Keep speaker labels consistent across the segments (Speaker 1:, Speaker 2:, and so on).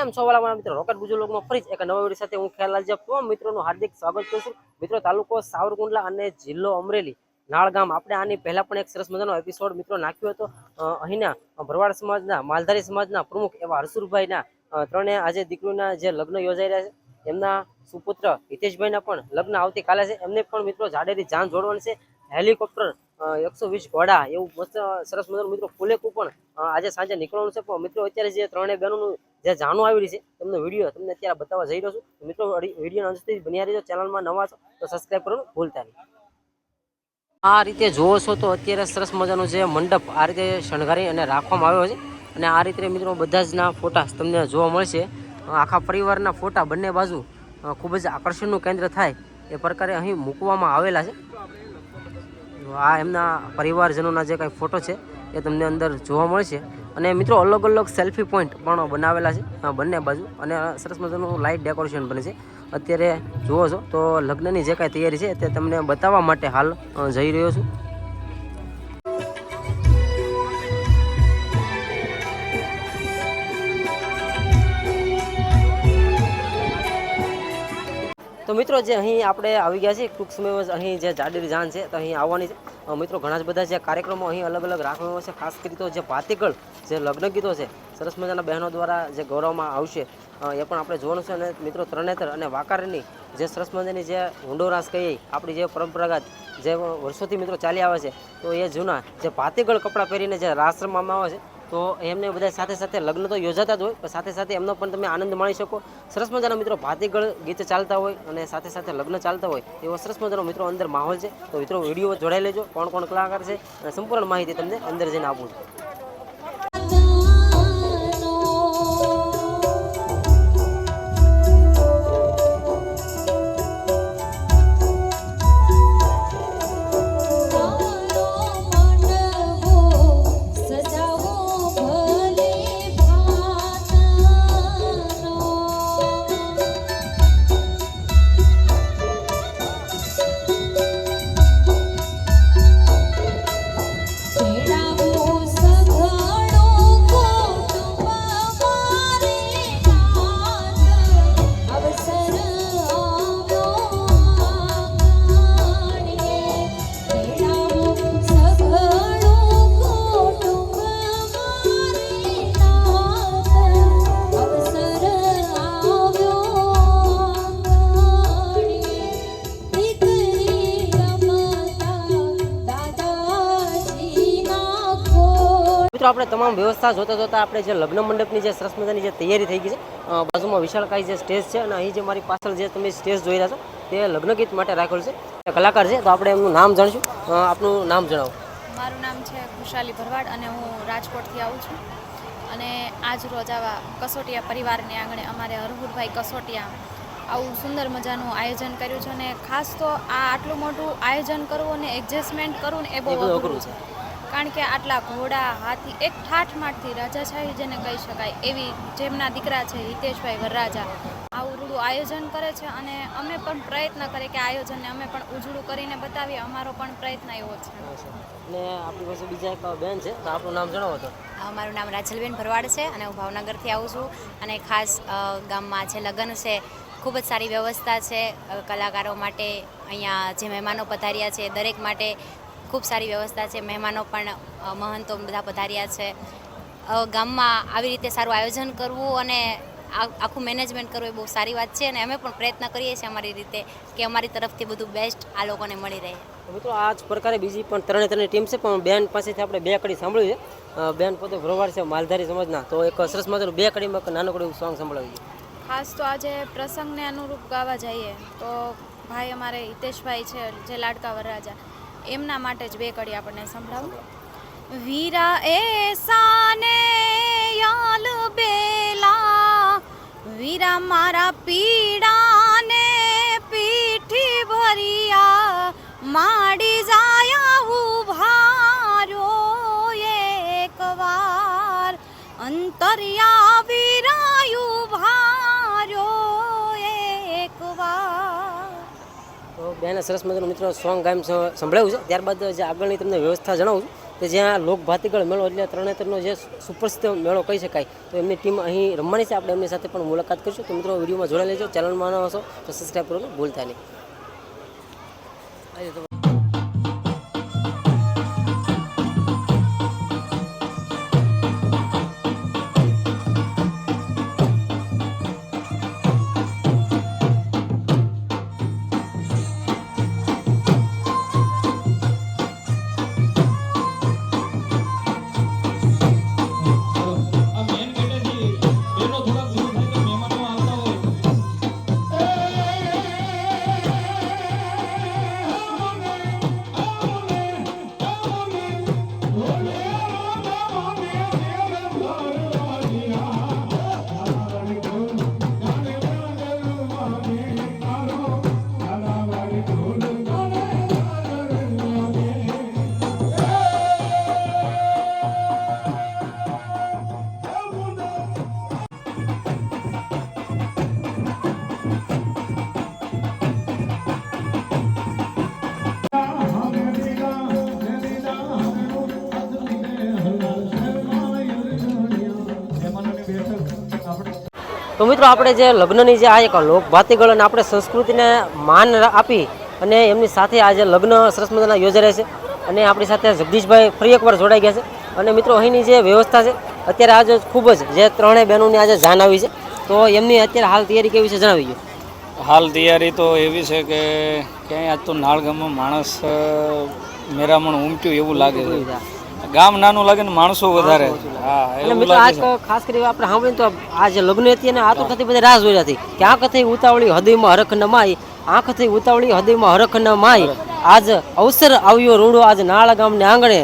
Speaker 1: કેમ છો મારા મિત્રો. રોકેટ ગુજુ ફરી એક નવા વીડિયો સાથે હું ખ્યાલ આપજો તમામ મિત્રોનું હાર્દિક સ્વાગત કરું છું. મિત્રો, તાલુકો સાવરકુંડલા અને જિલ્લો અમરેલી નાળ ગામ આપણે આની પહેલા પણ એક સરસ મજાનો એપિસોડ મિત્રો નાખ્યો હતો. અહીંના ભરવાડ સમાજના, માલધારી સમાજના પ્રમુખ એવા હરસુરભાઈના ત્રણે આજે દીકરીના જે લગ્ન યોજાઈ રહ્યા છે. એમના સુપુત્ર હિતેશભાઈના પણ લગ્ન આવતીકાલે છે. એમને પણ મિત્રો જાડેરી જાન જોડવાની છે. હેલિકોપ્ટર એકસો વીસ ઘોડા, એવું મસ્ત સરસ મજાનું મિત્રો ફુલેકું પણ આજે સાંજે નીકળવાનું છે, પણ મિત્રો અત્યારે જે ત્રણે બહેનોનું જે જાણું આવી રહી છે, તમને વીડિયો તમને અત્યારે બતાવવા જઈ રહ્યો છું. મિત્રો વીડિયો અંતથી બન્યા રહેજો, ચેનલમાં નવા છો, તો સબસ્ક્રાઈબ કરવાનું ભૂલતા નહીં. આ રીતે જોવો છો તો અત્યારે સરસ મજાનો જે મંડપ આ રીતે શણગારી અને રાખવામાં આવ્યો છે. અને આ રીતે મિત્રો બધા જ ના ફોટા તમને જોવા મળશે. આખા પરિવારના ફોટા બંને બાજુ ખૂબ જ આકર્ષણનું કેન્દ્ર થાય, એ પ્રકારે અહીં મૂકવામાં આવેલા છે. આ એમના પરિવારજનોના જે કાંઈ ફોટો છે, એ તમને અંદર જોવા મળશે. અને મિત્રો, અલગ અલગ સેલ્ફી પોઈન્ટ પણ બનાવેલા છે બંને બાજુ. અને સરસ મજાનું લાઇટ ડેકોરેશન બને છે. અત્યારે જુઓ છો તો લગ્નની જે કાંઈ તૈયારી છે, તે તમને બતાવવા માટે હાલ જઈ રહ્યો છું. તો મિત્રો જે અહીં આપણે આવી ગયા છીએ, ટૂંક સમયમાં અહીં જે જાડેરી જાન છે, તો અહીં આવવાની મિત્રો ઘણા જ બધા જે કાર્યક્રમો અહીં અલગ અલગ રાખવામાં છે. ખાસ કરી તો જે ભાતીગળ, જે લગ્ન ગીતો છે, સરસ મજાના બહેનો દ્વારા જે ગૌરવમાં આવશે એ પણ આપણે જોવાનું છે. અને મિત્રો ત્રણેતર અને વાકારની જે સરસ મજાની જે હુંડોરાસ કહીએ, આપણી જે પરંપરાગત જે વર્ષોથી મિત્રો ચાલી આવે છે, તો એ જૂના જે ભાતીગળ કપડાં પહેરીને જે રાસ રમવામાં આવે છે તો એમને બધા સાથે સાથે લગ્ન તો યોજાતા જ હોય, પણ સાથે સાથે એમનો પણ તમે આનંદ માણી શકો. સરસ મજાના મિત્રો ભાતીગળ ગીત ચાલતા હોય અને સાથે સાથે લગ્ન ચાલતા હોય, એવો સરસ મજાનો મિત્રો અંદર માહોલ છે. તો મિત્રો વીડિયો જોડાઈ લેજો, કોણ કોણ કલાકાર છે, અને સંપૂર્ણ માહિતી તમને અંદર જઈને આપું છું. આપણે તમામ વ્યવસ્થા જોતા જોતા આપણે જે લગ્ન મંડપની જે સરસ મજાની જે તૈયારી થઈ ગઈ છે બાજુમાં વિશાળકાય જે સ્ટેજ છે અને અહીં જે મારી પાછળ જે તમે સ્ટેજ જોઈ રહ્યા છો તે લગ્ન ગીત માટે રાખેલું છે. કલાકાર છે તો આપણે એમનું નામ જાણીશું. આપનું નામ જણાવો.
Speaker 2: મારું નામ છે ખુશાલી ભરવાડ અને હું રાજકોટથી આવું છું. અને આજ રોજ આવા કસોટિયા પરિવારને આંગણે અમારે હરહુરભાઈ કસોટિયા આવું સુંદર મજાનું આયોજન કર્યું છે અને ખાસ તો આ આટલું મોટું આયોજન કરવું અને એડજસ્ટમેન્ટ કરવું ને એ બહુ અઘરું. છે. કારણ કે આટલા ઘોડા હાથી એક ઠાઠમાઠથી રાજાશાહી જેને કહી શકાય એવી જેમના દીકરા છે હિતેશભાઈ વરરાજા. આવું રૂડું આયોજન કરે છે અને અમે પણ પ્રયત્ન કરીએ કે આયોજનને અમે પણ ઉજળું કરીને બતાવીએ. અમારો પણ પ્રયત્ન એવો છે.
Speaker 1: અને આપણી પાસે બીજા એક બેન છે તો આપણું નામ જણાવો તો.
Speaker 3: મારું નામ રાજલબેન ભરવાડ છે અને હું ભાવનગરથી આવું છું. અને ખાસ ગામમાં જે લગ્ન છે ખૂબ જ સારી વ્યવસ્થા છે. કલાકારો માટે અહીંયા જે મહેમાનો પધાર્યા છે દરેક માટે ખૂબ સારી વ્યવસ્થા છે મહેમાનો પણ મહંતો બધા પધાર્યા છે. ગામમાં આવી રીતે સારું આયોજન કરવું અને આ- આખું મેનેજમેન્ટ કરવું એ બહુ સારી વાત છે અને અમે પણ પ્રયત્ન કરીએ છીએ અમારી રીતે કે અમારી તરફથી બધું બેસ્ટ આ લોકોને મળી રહે.
Speaker 1: તો મિત્રો આ જ પ્રકારે બીજી પણ ત્રણે ત્રણે ટીમ છે પણ બેન પાસેથી આપણે બે કડી સાંભળ્યું છે. બેન પોતે ભરવાડ છે માલધારી સમાજના. તો એક સરસ મજાનું બે કડીમાં નાનકડું એવું સોંગ સંભળાવી
Speaker 2: ખાસ તો આજે પ્રસંગને અનુરૂપ ગાવા જઈએ. તો ભાઈ અમારે હિતેશભાઈ છે જે લાડકા વરરાજા. એમના માટે જ બે કડી આપણને સંભળાવું. વીરા એ સાને યાલ બેલા, વીરા મારા પીડાને પીઠી ભરિયા, માડી જાયા ઉભારો એકવાર અંતર્યા
Speaker 1: બેને સરસ મજાનું મિત્રો સોંગ ગામ સંભળાવ્યું છે. ત્યારબાદ જે આગળની તમને વ્યવસ્થા જણાવું છું કે જ્યાં લોક ભાતીગળ મેળો એટલે તરણેતરનો જે સુપ્રસિદ્ધ મેળો કહી શકાય, તો એમની ટીમ અહીં રમવાની છે. આપણે એમની સાથે પણ મુલાકાત કરીશું. તો મિત્રો વિડીયોમાં જોડાઈ લેજો. ચેનલમાં ન હશો તો સબસ્ક્રાઈબ કરવાનું ભૂલતા નહીં. મિત્રો આપણે જે લગ્નની જે આ એક લોકભાતી ભાતીગળ અને આપણે સંસ્કૃતિને માન આપી અને એમની સાથે આ જે લગ્ન સરસ મજાના યોજાઈ રહ્યા છે અને આપણી સાથે જગદીશભાઈ ફરી એકવાર જોડાઈ ગયા છે. અને મિત્રો અહીંની જે વ્યવસ્થા છે અત્યારે આજે ખૂબ જ જે ત્રણેય બહેનોની આજે જાન આવી છે. તો એમની અત્યારે હાલ તૈયારી કેવી છે જણાવી ગયું
Speaker 4: હાલ તૈયારી તો એવી છે કે ક્યાંય આજ તો નાળગામમાં માણસ મેરામણ ઉમટ્યું એવું લાગે છે. ગામ નાનું લાગે ને માણસો વધારે. હા
Speaker 1: અને મિત્રો આજ ખાસ કરી આપણે સાંભળીને તો આ જે લગ્ન હતી અને આ તો કથી બધા રાહ જોઈ હતી. કે આંખ થઈ ઉતાવળી હૃદયમાં હરખ ન માય આંખ થઈ ઉતાવળી હૃદયમાં હરખ ન માય. આજ અવસર આવ્યો રૂડો આજ નાળા ગામને આંગણે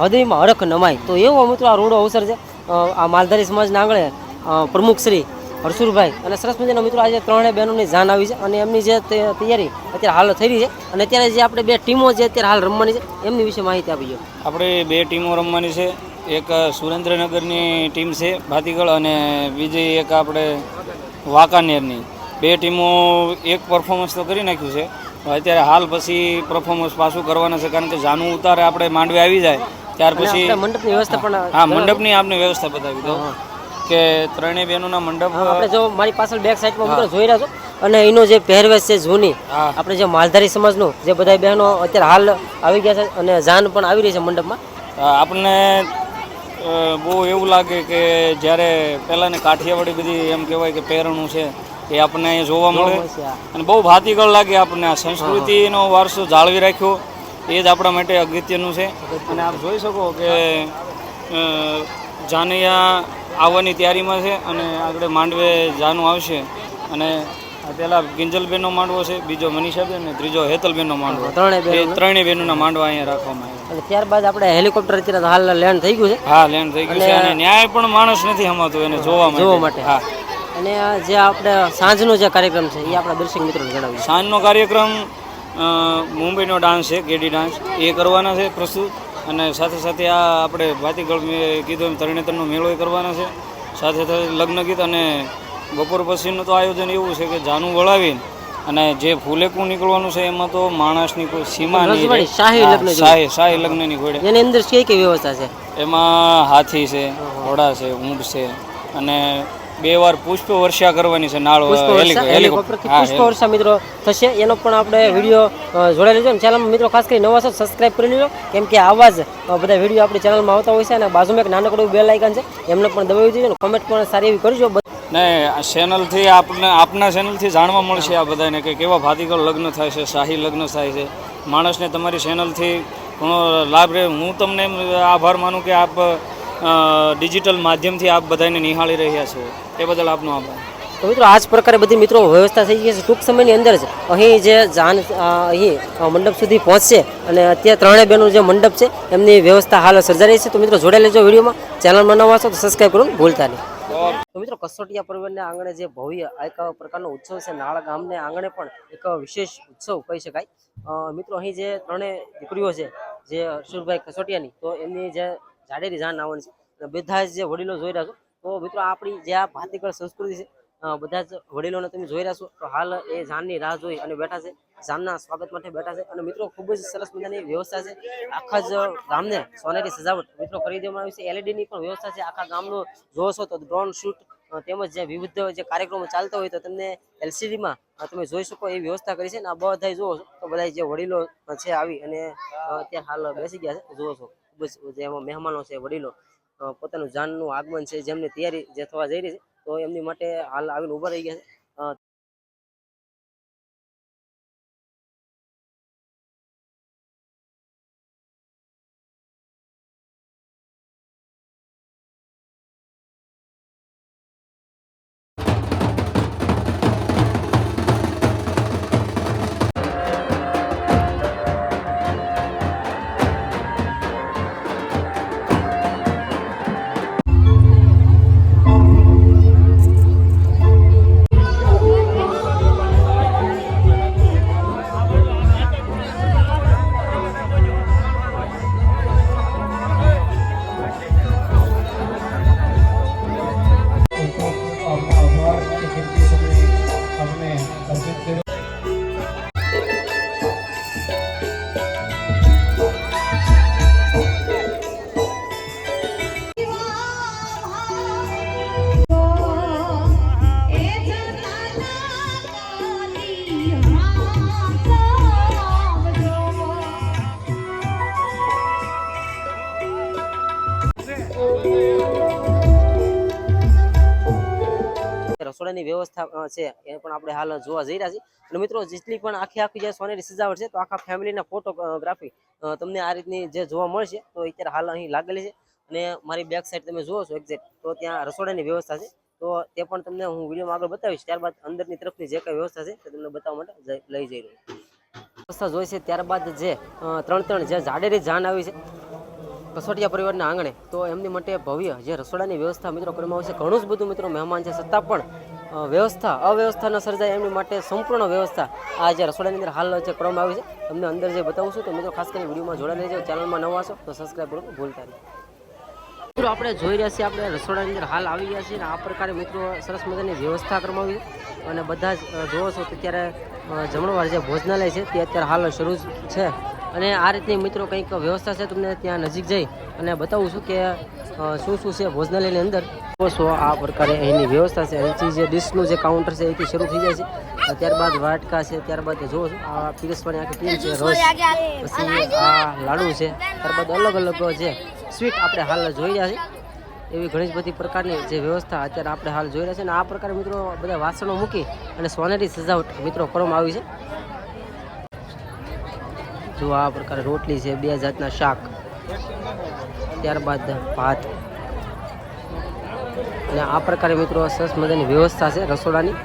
Speaker 1: હૃદયમાં હરખ ન માય. તો એવો મિત્રો આ રૂડો અવસર છે આ માલધારી સમાજના આંગણે પ્રમુખ શ્રી હરસુરભાઈ અને સરસ મજાના મિત્રો આજે ત્રણે બહેનોની જાન આવી છે અને એમની જે તૈયારી અત્યારે હાલ થઈ રહી છે અને અત્યારે જે આપણે બે ટીમો જે અત્યારે હાલ રમવાની છે એમની વિશે માહિતી આપી દો.
Speaker 4: આપણે બે ટીમો રમવાની છે. એક સુરેન્દ્રનગરની ટીમ છે ભાતીગળ અને બીજી એક આપણે વાંકાનેરની. બે ટીમો એક પરફોર્મન્સ તો કરી નાખ્યું છે. અત્યારે હાલ પછી પરફોર્મન્સ પાછું કરવાના છે કારણ કે જાનું ઉતારે આપણે માંડવે આવી જાય. ત્યાર પછી
Speaker 1: મંડપની વ્યવસ્થા પણ
Speaker 4: હા મંડપની આપણે વ્યવસ્થા બતાવી દો કે ત્રણેય બહેનોના મંડપ
Speaker 1: આપણે જો મારી પાછળ બેક સાઈડમાં મિત્રો જોઈ રહ્યા છો અને એનો જે પહેરવેશ છે જૂની આપણે જે માલધારી સમાજનું જે બધા બહેનો અત્યારે હાલ આવી ગયા છે અને જાન પણ આવી રહી છે મંડપમાં.
Speaker 4: આપણને બહુ એવું લાગે કે જ્યારે પહેલાંની કાઠિયાવાડી બધી એમ કહેવાય કે પહેરણું છે એ આપણને અહીંયા જોવા મળે. અને બહુ ભાતીગળ લાગે આપણને આ સંસ્કૃતિનો વારસો જાળવી રાખ્યો એ જ આપણા માટે અગત્યનું છે. અને આપ જોઈ શકો કે જાનૈયા આવવાની તૈયારીમાં છે અને આગળ માંડવે જાનું આવશે. અને પહેલા ગિંજલબેનનો માંડવો છે બીજો મનીષાબેન અને ત્રીજો હેતલબેનનો માંડવો.
Speaker 1: ત્રણેય
Speaker 4: ત્રણેય બહેનોના માંડવા અહીંયા રાખવામાં આવ્યા.
Speaker 1: અને ત્યારબાદ આપણે હેલિકોપ્ટર અત્યારે હાલ લેન્ડ થઈ ગયું છે.
Speaker 4: હા લેન્ડ થઈ ગયું છે અને ન્યાય પણ માણસ નથી હમાતો એને જોવા
Speaker 1: જોવા માટે.
Speaker 4: હા.
Speaker 1: અને આ જે આપણે સાંજનો જે કાર્યક્રમ છે એ આપણા દર્શક મિત્રોને જણાવીએ.
Speaker 4: સાંજનો કાર્યક્રમ મુંબઈનો ડાન્સ છે કેડી ડાન્સ એ કરવાના છે પ્રસ્તુત. અને સાથે સાથે આ આપણે ભાતીગળ મેં કીધું એમ તરણેતરનો મેળો કરવાનો છે. સાથે સાથે લગ્ન ગીત અને બપોર પછીનું તો આયોજન એવું છે કે જાનું વળાવીને અને જે ફૂલેકું નીકળવાનું છે એમાં તો માણસની કોઈ સીમા નહીં
Speaker 1: શાહી.
Speaker 4: શાહી શાહી લગ્નની ઘોડે
Speaker 1: એની અંદર કઈ કઈ વ્યવસ્થા છે?
Speaker 4: એમાં હાથી છે ઘોડા છે ઊંટ છે અને બે વાર પુષ્પ વર્ષા કરવાની છે નાળ
Speaker 1: હેલિકોપ્ટરથી પુષ્પ વર્ષા મિત્રો થશે. એનો પણ આપણે વીડિયો જોડાઈ લેજો. ચેનલમાં મિત્રો ખાસ કરી નવા છો સબસ્ક્રાઇબ કરી લેજો. કેમ કે આવા જ બધા વીડિયો આપણી ચેનલમાં આવતા હોય છે અને બાજુમાં એક નાનકડું બેલ આઇકન છે એમને પણ દબાવી દેજો કમેન્ટ પણ સારી એવી કરજો.
Speaker 4: ને ચેનલથી આપને આપના ચેનલથી જાણવા મળશે આ બધાને કે કેવા ભાતીગળ લગ્ન થાય છે શાહી લગ્ન થાય છે. માણસને તમારી ચેનલથી ઘણો લાભ રહે. હું તમને એમ આભાર માનું કે આપ ડિજિટલ માધ્યમથી આપ બધાને નિહાળી રહ્યા છો. એ બદલ આપનો આભાર.
Speaker 1: તો મિત્રો આ જ પ્રકારે બધી મિત્રો વ્યવસ્થા થઈ ગઈ છે. ટૂંક સમયની અંદર જ અહીં જે જાન અહીં મંડપ સુધી પહોંચશે અને અત્યારે ત્રણેય બહેનો જે મંડપ છે, એમની વ્યવસ્થા હાલ સર્જાઈ રહી છે. તો મિત્રો, જોડાઈ લેજો વિડીયોમાં. ચેનલમાં નવા છો તો સબસ્ક્રાઈબ કરવાનું ભૂલતા નહીં. તો મિત્રો, કસોટિયા પર્વના આંગણે જે ભવ્ય એક પ્રકારનો ઉત્સવ છે, નાળા ગામને આંગણે પણ એક વિશેષ ઉત્સવ કહી શકાય. મિત્રો, અહીં જે ત્રણેય દીકરીઓ છે, જે હર્ષુભાઈ કસોટિયાની, તો એમની જે જાડેરી જાન આવવાની છે બધા જ વડીલો જોઈ રહ્યા છો, તો મિત્રો આપણી જે આ ભાતીકળ સંસ્કૃતિ છે બધા જ વડીલોને તમે જોઈ રહ્યા છો, તો હાલ એ જાનની રાહ જોઈ અને બેઠા છે, જાનના સ્વાગત માટે બેઠા છે. અને મિત્રો ખૂબ જ સરસ મજાની વ્યવસ્થા છે. આખા જ ગામને સોનેરી સજાવટ મિત્રો કરી દેવામાં આવી છે. LED ની પણ વ્યવસ્થા છે. આખા ગામનું જોવો છો તો ડ્રોન શૂટ તેમજ જે વિવિધ જે કાર્યક્રમો ચાલતા હોય તો તમને એલસીડીમાં તમે જોઈ શકો એ વ્યવસ્થા કરી છે. અને આ બધા જુઓ તો બધા જે વડીલો છે આવી અને અત્યારે હાલ બેસી ગયા છે જુઓ છો. ખૂબ જ જે મહેમાનો છે, વડીલો પોતાનું જાનનું આગમન છે, જેમની તૈયારી જે થવા જઈ રહી છે, તો એમની માટે હાલ આવીને ઊભા રહી ગયા છે. રસોડાની વ્યવસ્થા છે. એ પણ આપણે હાલ જોવા જઈ રહ્યા છીએ. અને મિત્રો, જેટલી પણ આખી આખી જે સોનેરી સજાવટ છે, તો આખા ફેમિલીના ફોટોગ્રાફી તમને આ રીતની જે જોવા મળશે, તો અત્યારે હાલ અહીં લાગેલી છે. અને મારી બેક સાઈડ તમે જુઓ છો એક્ઝેક્ટ તો ત્યાં રસોડાની વ્યવસ્થા છે. તો તે પણ તમને હું વિડીયોમાં આગળ બતાવીશ. ત્યારબાદ અંદરની તરફની જે કઈ વ્યવસ્થા છે, તે તમને બતાવવા માટે લઈ જઈ રહ્યો. વ્યવસ્થા જોઈ છે, ત્યારબાદ જે ત્રણ ત્રણ જે જાડેરી જાન આવી છે, કસોટિયા પરિવારના આંગણે, તો એમની માટે ભવ્ય જે રસોડાની વ્યવસ્થા મિત્રો કરવામાં આવશે. ઘણું જ બધું મિત્રો મહેમાન છે. છતાં પણ વ્યવસ્થા અવ્યવસ્થા ન સર્જાય એમની માટે સંપૂર્ણ વ્યવસ્થા આ જે રસોડાની અંદર હાલ જે કરવામાં આવી છે, તમને અંદર જે બતાવું છું, તો મિત્રો ખાસ કરીને વિડીયોમાં જોડાઈ લેજો, ચેનલમાં નવા છો, તો સબસ્ક્રાઈબ કરવાનું ભૂલતા નહીં. મિત્રો આપણે જોઈ રહ્યા છીએ, આપણે રસોડાની અંદર હાલ આવી ગયા છીએ અને આ પ્રકારે મિત્રો સરસ મજાની વ્યવસ્થા કરવામાં આવી અને બધા જ જોવો છો તો અત્યારે જમણવાર જે ભોજનાલય છે, તે અત્યારે હાલ શરૂ છે. અને આ રીતની મિત્રો કંઈક વ્યવસ્થા છે, તમને ત્યાં નજીક જઈ અને બતાવું છું કે શું શું છે ભોજનાલયની અંદર? છો આ પ્રકારે અહીંની વ્યવસ્થા છે? અહીંથી જે ડિશનું જે કાઉન્ટર છે, અહીંથી શરૂ થઈ જાય છે. ત્યારબાદ વાટકા છે, ત્યારબાદ જો આ પીરસવાની આખી ટીમ છે રસ પછી આ લાડુ છે. ત્યારબાદ અલગ અલગ જે સ્વીટ આપણે હાલ જોઈ રહ્યા છીએ. એવી ઘણી જ બધી પ્રકારની જે વ્યવસ્થા અત્યારે આપણે હાલ જોઈ રહ્યા છે અને આ પ્રકારે મિત્રો બધા વાસણો મૂકી અને સોનેરી સજાવટ મિત્રો કરવામાં આવી છે. જો આ પ્રકારે રોટલી છે, બે જાતના શાક. ત્યારબાદ ભાત. અને આ પ્રકારે મિત્રો સરસ મજાની વ્યવસ્થા છે રસોડાની.